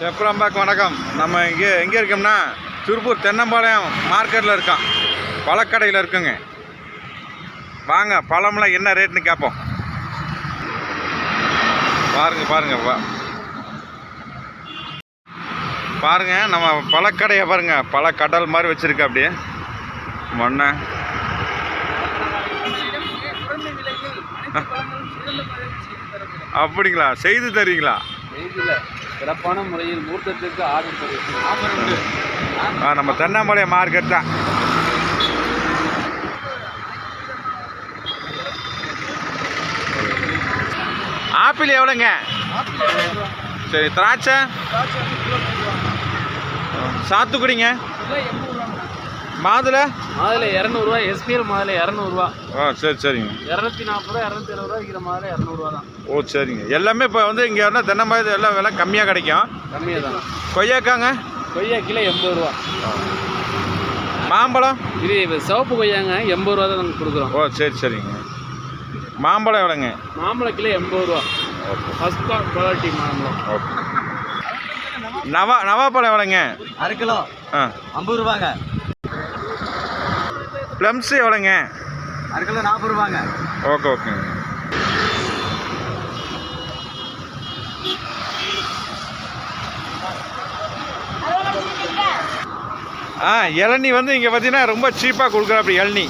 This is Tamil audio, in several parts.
செப்பரம்பாக்கு வணக்கம். நம்ம இங்கே எங்கே இருக்கோம்னா திருப்பூர் தென்னம்பாளையம் மார்க்கெட்டில் இருக்கோம் பழக்கடையில் இருக்குங்க. வாங்க பழம்லாம் என்ன ரேட்னு கேட்போம். பாருங்க பாருங்க பாருங்க நம்ம பழக்கடையை பாருங்க. பழக்கடல் மாதிரி வச்சிருக்க அப்படியே. மண்ணை. அப்படிங்களா? செய்து செய்தியில் சிறப்பான முறையில் மூர்த்தத்திற்கு ஆர்டர் உண்டு ஆ நம்ம தென்னம்பாளையம் மார்க்கெட் தான். ஆப்பிள் எவ்வளோங்க? சரி திராட்சை? சாத்துக்குடிங்க? மாதுளை? மாதுளை இரநூறுவா எஸ்பிஎல் மாதுளை இரநூறுவா. ஆ சரி சரிங்க. இரநூத்தி நாற்பது ரூபா இரநூத்தி எழுபது ரூபா விற்கிற மாதுளை இரநூறுவா தான். ஓ சரிங்க. எல்லாமே இப்போ வந்து இங்கே வந்து தென்னம்பாளையத்தில் எல்லாம் விலை கம்மியாக கிடைக்கும். கம்மியாக தான். கொய்யாக்காங்க? கொய்யா கிலோ எண்பது ரூபா. மாம்பழம்? இது இப்ப சிவப்பு கொய்யாங்க எண்பது ரூபா தான் நாங்கள் கொடுக்குறோம். ஓ சரி சரிங்க. மாம்பழம் எவ்வளோங்க? மாம்பழம் கிலோ எண்பது ரூபா. ஃபஸ்ட் குவாலிட்டி மாம்பழம். ஓகே. நவா நவாப்பழம் எவ்வளோங்க? அரை கிலோ. ஆ. ஐம்பது ரூபாங்க. ப்ளம்ஸ் எவ்வளோங்க? கிலோ நாற்பது ரூபாங்க. ஓகே ஓகேங்க ஆ இளநீ வந்து இங்கே பார்த்தீங்கன்னா ரொம்ப சீப்பாக கொடுக்குற அப்படி இளநீ.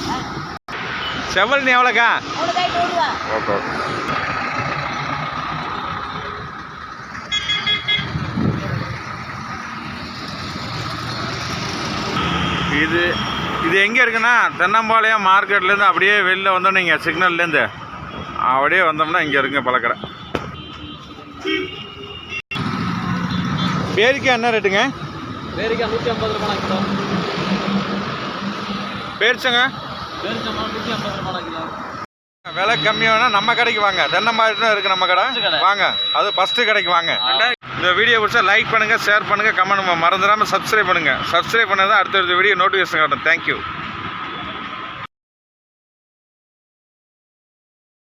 செவல்னி எவ்வளோக்கா? Okay okay. இது இது எங்கே இருக்குன்னா தென்னம்பாளையம் மார்க்கெட்லேருந்து அப்படியே வெளில வந்தோம் நீங்கள் சிக்னல்லேருந்து. அப்படியே வந்தோம்னா இங்கே இருக்குங்க பழக்கடை. பேரிக்காய் என்ன ரேட்டுங்க? பேரிக்காய் நூற்றி ஐம்பது ரூபா கிலோ. பேரிச்சங்க? விலை கம்மியானா நம்ம கடைக்கு வாங்க. தென்னம்பாளையத்தில் இருக்கு நம்ம கடை. வாங்க. அது ஃபஸ்ட்டு கடைக்கு வாங்க. இந்த வீடியோ பிடிச்சா லைக் பண்ணுங்கள் ஷேர் பண்ணுங்கள் கமெண்ட் மறந்துடாமல் சப்ஸ்கிரைப் பண்ணுங்கள் சப்ஸ்கிரைப் பண்ணால் தான் அடுத்தடுத்த வீடியோ நோட்டிஃபிகேஷன் காட்டும். தேங்க்யூ